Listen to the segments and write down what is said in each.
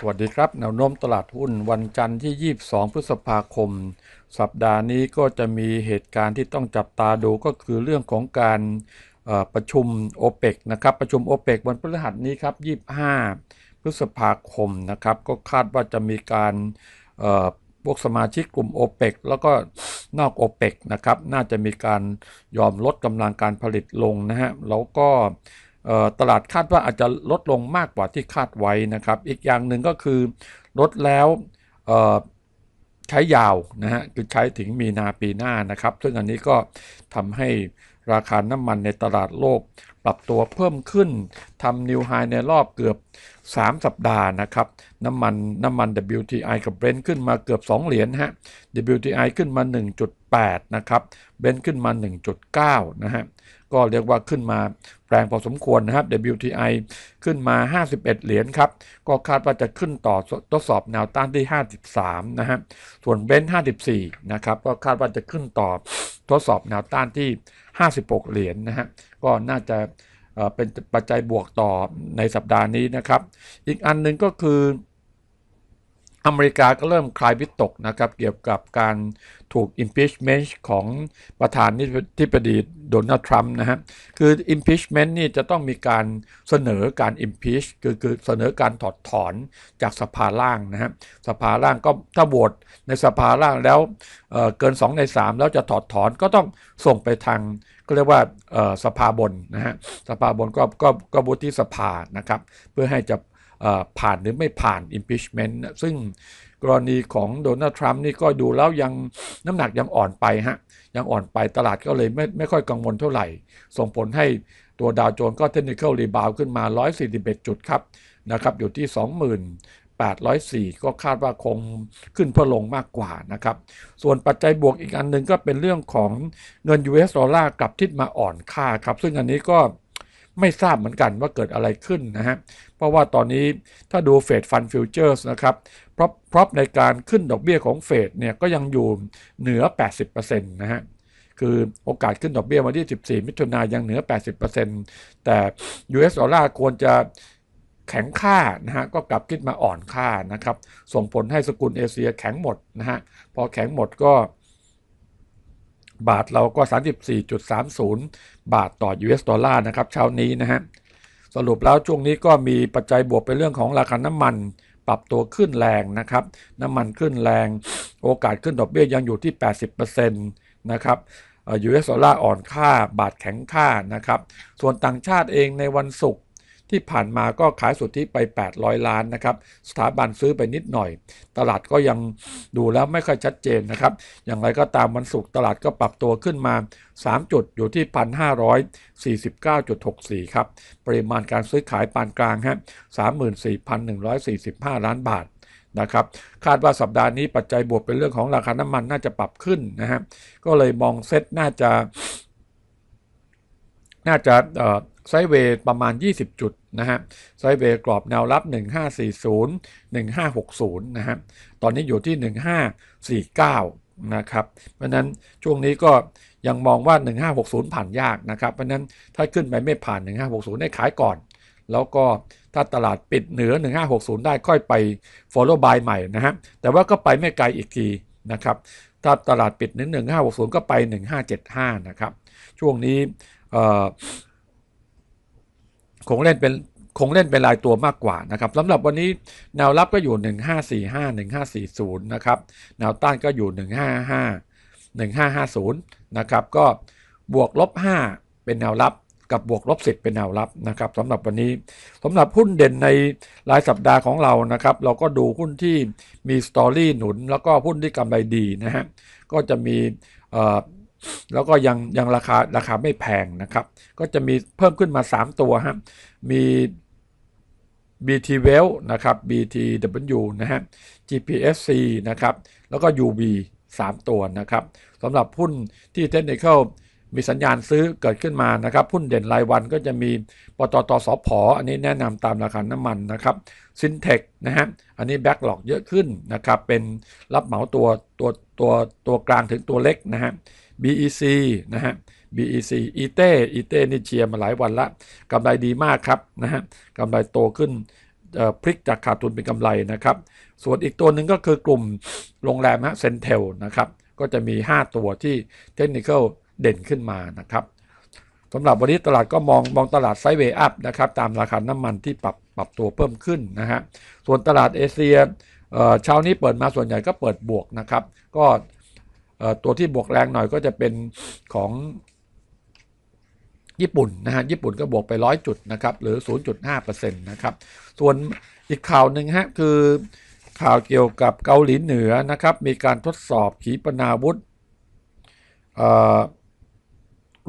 สวัสดีครับแนวโน้มตลาดหุ้นวันจันทร์ที่ 22 พฤษภาคม สัปดาห์นี้ก็จะมีเหตุการณ์ที่ต้องจับตาดูก็คือเรื่องของการประชุมโอเปกนะครับประชุมโอเปกวันพฤหัสนี้ครับ 25 พฤษภาคมนะครับก็คาดว่าจะมีการพวกสมาชิกกลุ่มโอเปกแล้วก็นอกโอเปกนะครับน่าจะมีการยอมลดกำลังการผลิตลงนะฮะแล้วก็ ตลาดคาดว่าอาจจะลดลงมากกว่าที่คาดไว้นะครับ อีกอย่างหนึ่งก็คือลดแล้วใช้ยาวนะฮะคือใช้ถึงมีนาปีหน้านะครับ ซึ่งอันนี้ก็ทำให้ราคาน้ำมันในตลาดโลกปรับตัวเพิ่มขึ้นทำนิวไฮในรอบเกือบ 3 สัปดาห์นะครับ น้ำมันน้ำมัน WTI กับ Brent ขึ้นมาเกือบ 2 เหรียญฮะ WTI ขึ้นมา 1.8 นะครับ Brent ขึ้นมา 1.9 นะฮะ ก็เรียกว่าขึ้นมาแรงพอสมควรนะครับ WTI ขึ้นมา 51 เหรียญครับ ก็คาดว่าจะขึ้นต่อทดสอบแนวต้านที่ 53 นะฮะ ส่วน Brent 54 นะครับ ก็คาดว่าจะขึ้นต่อทดสอบแนวต้านที่ 56 เหรียญนนะฮะ ก็น่าจะเอ่อเป็นปัจจัยบวกต่อในสัปดาห์นี้นะครับ อีกอันหนึ่งก็คือ อเมริกาก็เริ่มคลายวิตกนะครับเกี่ยวกับการถูก impeachment ของประธานนิธิบดีโดนัลด์ทรัมป์นะฮะคือ impeachment นี่จะต้องมีการเสนอการ impeach คือคือเสนอการถอดถอนจากสภาล่างนะฮะสภาล่างก็ถ้าโหวตในสภาล่างแล้วเเกิน 2 ใน 3 แล้วจะถอดถอนก็ต้องส่งไปทางก็เรียกว่าสภาบนนะฮะสภาบนก็ก็ก็บุที่สภานะครับเพื่อให้จะ ผ่านหรือไม่ผ่าน impeachment ซึ่งกรณีของโดนัลด์ทรัมป์นี่ก็ดูแล้วยังน้ำหนักยังอ่อนไปฮะยังอ่อนไปตลาดก็เลยไม่ไม่ค่อยกังวลเท่าไหร่ ส่งผลให้ตัวดาวโจนส์ก็เทคนิคอลรีบาวขึ้นมา 141 จุดครับนะครับอยู่ที่ 2804 ก็คาดว่าคงขึ้นเพื่อลงมากกว่านะครับ ส่วนปัจจัยบวกอีกอันหนึ่งก็เป็นเรื่องของเงิน US ดอลลาร์กลับทิศมาอ่อนค่าครับ ซึ่งอันนี้ก็ ไม่ทราบเหมือนกันว่าเกิดอะไรขึ้นนะฮะ เพราะว่าตอนนี้ถ้าดูเฟดฟันฟิวเจอร์สนะครับพรอพรอในการขึ้นดอกเบี้ยของเฟดเนี่ยก็ยังอยู่เหนือ 80%นะฮะคือโอกาสขึ้นดอกเบี้ยวันที่ 14 มิถุนายนยังเหนือ 80%แต่ US ดอลลาร์ควรจะแข็งค่านะฮะก็กลับขึ้นมาอ่อนค่านะครับ ส่งผลให้สกุลเอเชียแข็งหมดนะฮะพอแข็งหมดก็ บาทเราก็ 34.30 บาทต่อ US ดอลลาร์นะครับเช้านี้นะฮะสรุปแล้วช่วงนี้ก็มีปัจจัยบวกเป็นเรื่องของราคาน้ำมันปรับตัวขึ้นแรงนะครับ น้ำมันขึ้นแรง โอกาสขึ้นดอกเบี้ยยังอยู่ที่ 80%นะครับ US ดอลลาร์อ่อนค่า บาทแข็งค่านะครับ ส่วนต่างชาติเองในวันศุกร์ ที่ผ่านมาก็ขายสุทธิไป 800 ล้านนะครับ สถาบันซื้อไปนิดหน่อย ตลาดก็ยังดูแล้วไม่ค่อยชัดเจนนะครับ อย่างไรก็ตามวันศุกร์ตลาดก็ปรับตัวขึ้นมา 3 จุดอยู่ที่ 1,549.64 ครับ ปริมาณการซื้อขายปานกลางฮะ34,145 ล้านบาทนะครับคาดว่าสัปดาห์นี้ปัจจัยบวกเป็นเรื่องของราคาน้ำมันน่าจะปรับขึ้นนะฮะก็เลยมองเซ็ตน่าจะ น่าจะ ไซเวย์ประมาณ 20 จุดนะฮะไซเวย์กรอบแนวรับ 1540 1560นะฮะตอนนี้อยู่ที่ 1549นะครับเพราะนั้นช่วงนี้ก็ยังมองว่า 1560 ผ่านยากนะครับ เพราะนั้นถ้าขึ้นไปไม่ผ่าน 1560ให้ขายก่อน แล้วก็ถ้าตลาดปิดเหนือ 1560 ได้ค่อยไป follow buy ใหม่นะฮะแต่ว่าก็ไปไม่ไกลอีกทีนะครับถ้าตลาดปิดเหนึง1560 ก็ไป 1575 นะครับ ช่วงนี้ คงเล่นเป็นคงเล่นเป็นรายตัวมากกว่านะครับสำหรับวันนี้แนวรับก็อยู่ 1545 1540นะครับแนวต้านก็อยู่ 155 1550นะครับก็บวกลบ 5 เป็นแนวรับกับบวกลบ 10 เป็นแนวรับนะครับสำหรับวันนี้สำหรับหุ้นเด่นในรายสัปดาห์ของเรานะครับ เราก็ดูหุ้นที่มีสตอรี่หนุน แล้วก็หุ้นที่กำไรดีนะฮะก็จะมี แล้วก็ยังยังราคาราคาไม่แพงนะครับ ก็จะมีเพิ่มขึ้นมา 3 ตัวฮะมี BT Well นะครับ BTW นะฮะ GPSC นะครับ แล้วก็ UB 3 ตัวนะครับสำหรับหุ้นที่เทคนิคมีสัญญาณซื้อเกิดขึ้นมานะครับหุ้นเด่นรายวันก็จะมีปตทสพอันนี้แนะนำตามราคาน้ำมันนะครับซินเทคนะฮะอันนี้แบ็กหลอกเยอะขึ้นนะครับเป็นรับเหมาตัวตัวตัวตัวกลางถึงตัวเล็กนะฮะ BEC นะฮะ BEC อีเต้อีเต้นี่เชียร์มาหลายวันละกำไรดีมากครับนะฮะกำไรโตขึ้นพลิกจากขาดทุนเป็นกำไรนะครับ ส่วนอีกตัวหนึ่งก็คือกลุ่มโรงแรมฮะเซนเทลนะครับ ก็จะมี 5 ตัวที่เทคนิคเด่นขึ้นมานะครับสำหรับวันนี้ตลาดก็มองมองตลาดไซด์เวย์อัพนะครับ ตามราคาน้ำมันที่ปรับปรับตัวเพิ่มขึ้นนะฮะ ส่วนตลาดเอเชียเช้านี้เปิดมาส่วนใหญ่ก็เปิดบวกนะครับ ก็ ตัวที่บวกแรงหน่อยก็จะเป็นของญี่ปุ่นนะฮะญี่ปุ่นก็บวกไปร้อยจุดนะครับหรือ 0.5%นะครับส่วนอีกข่าวหนึ่งฮะคือข่าวเกี่ยวกับเกาหลีเหนือนะครับ มีการทดสอบขีปนาวุธ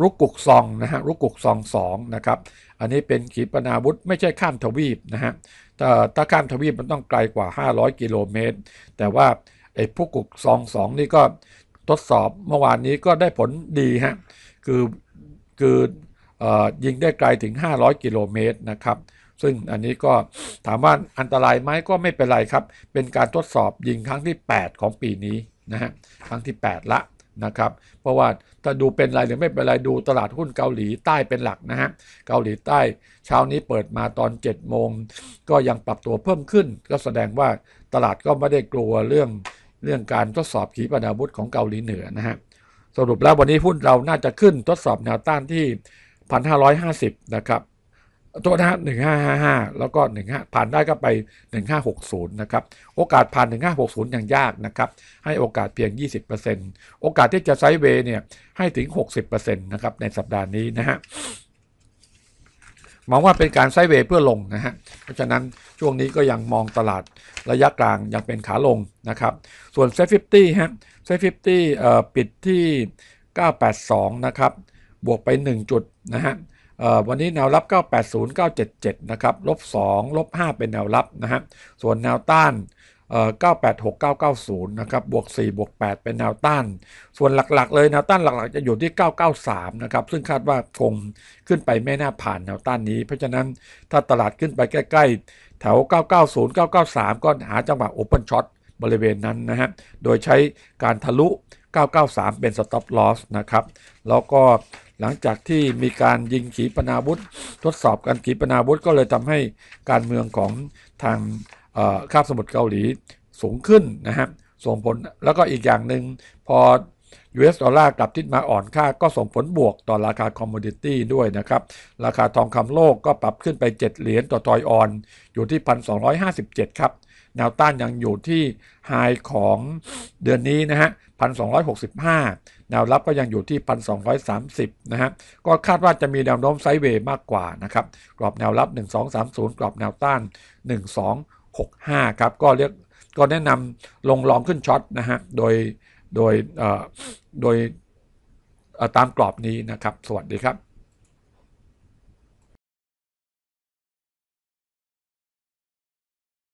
รุกกุกซองนะฮะรุกกุกซองสองนะครับอันนี้เป็นขีปนาวุธไม่ใช่ข้ามทวีปนะฮะถ้าถ้าข้ามทวีปมันต้องไกลกว่า 500 กิโลเมตร แต่ว่าไอ้พุกุกซองสองนี่ก็ ทดสอบเมื่อวานนี้ก็ได้ผลดีฮะคือคือยิงได้ไกลถึง 500 กิโลเมตรนะครับ ซึ่งอันนี้ก็ถามว่าอันตรายไหมก็ไม่เป็นไรครับ เป็นการทดสอบยิงครั้งที่ 8 ของปีนี้นะฮะครั้งที่ 8 ละนะครับ เพราะว่าถ้าดูเป็นไรหรือไม่เป็นไรดูตลาดหุ้นเกาหลีใต้เป็นหลักนะฮะ เกาหลีใต้เช้านี้เปิดมาตอน7โมงก็ยังปรับตัวเพิ่มขึ้น ก็แสดงว่าตลาดก็ไม่ได้กลัวเรื่อง เรื่องการทดสอบขีปนาวุธของเกาหลีเหนือนะฮะสรุปแล้ววันนี้หุ้นเราน่าจะขึ้นทดสอบแนวต้านที่ 1,550 นะครับตัวนะฮะ1555 แล้วก็ 15 ผ่านได้ก็ไป 1560 นะครับ โอกาสผ่าน 1560 ยังยากนะครับ ให้โอกาสเพียง 20%โอกาสที่จะไซด์เวย์เนี่ย ให้ถึง 60%นะครับ ในสัปดาห์นี้นะฮะ มองว่าเป็นการไซด์เวย์เพื่อลงนะฮะเพราะฉะนั้นช่วงนี้ก็ยังมองตลาดระยะกลางยังเป็นขาลงนะครับ ส่วนเซฟฟิฟตี้ฮะเซฟฟิฟตี้ปิดที่ 982 นะครับ บวกไป 1 จุดนะฮะวันนี้แนวรับ 980 977 นะครับ ลบ 2 ลบ 5 เป็นแนวรับนะฮะ ส่วนแนวต้าน 986 990 นะครับ บวก 4 บวก 8 เป็นแนวต้าน ส่วนหลักๆ เลยแนวต้านหลักๆ จะอยู่ที่ 993 นะครับ ซึ่งคาดว่าคงขึ้นไปไม่น่าผ่านแนวต้านนี้ เพราะฉะนั้นถ้าตลาดขึ้นไปใกล้ๆ แถว 990 993 ก็หาจังหวะ Open Shot บริเวณนั้นนะฮะ โดยใช้การทะลุ 993 เป็น Stop Loss นะครับ แล้วก็หลังจากที่มีการยิงขีปนาวุธ ทดสอบการขีปนาวุธก็เลยทำให้การเมืองของทาง คาบสมุทรเกาหลีสูงขึ้นนะฮะส่งผลแล้วก็อีกอย่างหนึ่งพอ US ดอลลาร์กลับทิศมาอ่อนค่าก็ส่งผลบวกต่อราคาคอมมูดิตี้ด้วยนะครับ ราคาทองคำโลกก็ปรับขึ้นไป 7 เหรียญต่อทอยออน อยู่ที่ 1,257 ครับแนวต้านยังอยู่ที่ไฮของเดือนนี้นะฮะ 1,265 แนวรับก็ยังอยู่ที่ 1,230 นะฮะ ก็คาดว่าจะมีแนวโน้มไซด์เวย์มากกว่านะครับ กรอบแนวรับ 1230 กรอบแนวต้าน 65 ครับ ก็เรียกก็แนะนำลงลองขึ้นช็อตนะฮะ โดยโดยโดยตามกรอบนี้นะครับ สวัสดีครับ